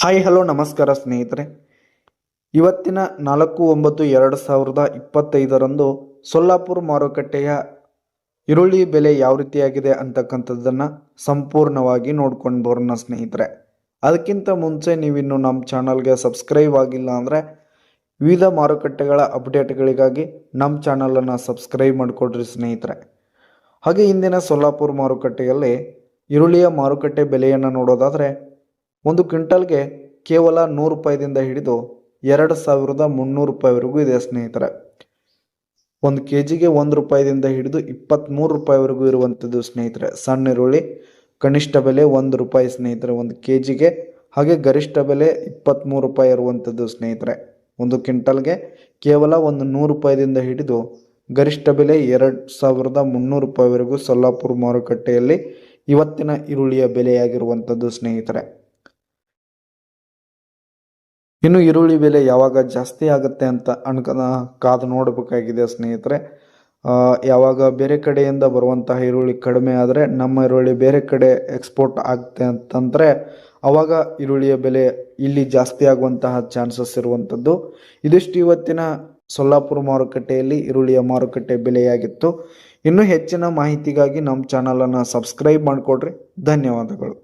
Hi hello ನಮಸ್ಕಾರ ಸ್ನೇಹಿತರೆ. ಇವತ್ತಿನ ನಾಲ್ಕು ಒಂಬತ್ತು ಎರಡು ಸಾವಿರದ ಇಪ್ಪತ್ತೈದರಂದು ಸೊಲ್ಲಾಪುರ ಮಾರುಕಟ್ಟೆಯ ಈರುಳ್ಳಿ ಬೆಲೆ ಯಾವ ರೀತಿಯಾಗಿದೆ ಅಂತಕ್ಕಂಥದ್ದನ್ನು ಸಂಪೂರ್ಣವಾಗಿ ನೋಡ್ಕೊಂಡು ಬರೋಣ ಸ್ನೇಹಿತರೆ. ಅದಕ್ಕಿಂತ ಮುಂಚೆ ನೀವಿನ್ನು ನಮ್ಮ ಚಾನಲ್ಗೆ ಸಬ್ಸ್ಕ್ರೈಬ್ ಆಗಿಲ್ಲ ಅಂದರೆ ವಿವಿಧ ಮಾರುಕಟ್ಟೆಗಳ ಅಪ್ಡೇಟ್ಗಳಿಗಾಗಿ ನಮ್ಮ ಚಾನಲನ್ನು ಸಬ್ಸ್ಕ್ರೈಬ್ ಮಾಡಿಕೊಡ್ರಿ ಸ್ನೇಹಿತರೆ. ಹಾಗೆ ಇಂದಿನ ಸೊಲ್ಲಾಪುರ ಮಾರುಕಟ್ಟೆಯಲ್ಲಿ ಈರುಳ್ಳಿಯ ಮಾರುಕಟ್ಟೆ ಬೆಲೆಯನ್ನು ನೋಡೋದಾದರೆ ಒಂದು ಕ್ವಿಂಟಲ್ಗೆ ಕೇವಲ ನೂರು ರೂಪಾಯಿದಿಂದ ಹಿಡಿದು ಎರಡು ಸಾವಿರದ ಮುನ್ನೂರು ರೂಪಾಯಿವರೆಗೂ ಇದೆ ಸ್ನೇಹಿತರೆ. ಒಂದು ಕೆ ಜಿಗೆ ಒಂದು ರೂಪಾಯಿದಿಂದ ಹಿಡಿದು ಇಪ್ಪತ್ತ್ಮೂರು ರೂಪಾಯಿವರೆಗೂ ಇರುವಂಥದ್ದು ಸ್ನೇಹಿತರೆ. ಸಣ್ಣ ಈರುಳ್ಳಿ ಕನಿಷ್ಠ ಬೆಲೆ ಒಂದು ರೂಪಾಯಿ ಸ್ನೇಹಿತರೆ. ಒಂದು ಕೆ ಜಿಗೆ ಹಾಗೆ ಗರಿಷ್ಠ ಬೆಲೆ ಇಪ್ಪತ್ತ್ಮೂರು ರೂಪಾಯಿ ಇರುವಂಥದ್ದು ಸ್ನೇಹಿತರೆ. ಒಂದು ಕ್ವಿಂಟಲ್ಗೆ ಕೇವಲ ಒಂದು ನೂರು ರೂಪಾಯಿದಿಂದ ಹಿಡಿದು ಗರಿಷ್ಠ ಬೆಲೆ ಎರಡು ಸಾವಿರದ ಮುನ್ನೂರು ರೂಪಾಯಿವರೆಗೂ ಸೊಲ್ಲಾಪುರ ಮಾರುಕಟ್ಟೆಯಲ್ಲಿ ಇವತ್ತಿನ ಈರುಳ್ಳಿಯ ಬೆಲೆಯಾಗಿರುವಂಥದ್ದು ಸ್ನೇಹಿತರೆ. ಇನ್ನು ಈರುಳ್ಳಿ ಬೆಲೆ ಯಾವಾಗ ಜಾಸ್ತಿ ಆಗುತ್ತೆ ಅಂತ ಅನ್ಕ ಕಾದು ನೋಡಬೇಕಾಗಿದೆ ಸ್ನೇಹಿತರೆ. ಯಾವಾಗ ಬೇರೆ ಕಡೆಯಿಂದ ಬರುವಂತಹ ಈರುಳ್ಳಿ ಕಡಿಮೆ ಆದರೆ ನಮ್ಮ ಈರುಳ್ಳಿ ಬೇರೆ ಕಡೆ ಎಕ್ಸ್ಪೋರ್ಟ್ ಆಗುತ್ತೆ ಅಂತಂದರೆ ಅವಾಗ ಈರುಳ್ಳಿಯ ಬೆಲೆ ಇಲ್ಲಿ ಜಾಸ್ತಿ ಆಗುವಂತಹ ಚಾನ್ಸಸ್ ಇರುವಂಥದ್ದು ಇದಿಷ್ಟು ಇವತ್ತಿನ ಸೊಲ್ಲಾಪುರ ಮಾರುಕಟ್ಟೆಯಲ್ಲಿ ಈರುಳ್ಳಿಯ ಮಾರುಕಟ್ಟೆ ಬೆಲೆಯಾಗಿತ್ತು. ಇನ್ನೂ ಹೆಚ್ಚಿನ ಮಾಹಿತಿಗಾಗಿ ನಮ್ಮ ಚಾನಲನ್ನು ಸಬ್ಸ್ಕ್ರೈಬ್ ಮಾಡಿಕೊಡ್ರಿ. ಧನ್ಯವಾದಗಳು.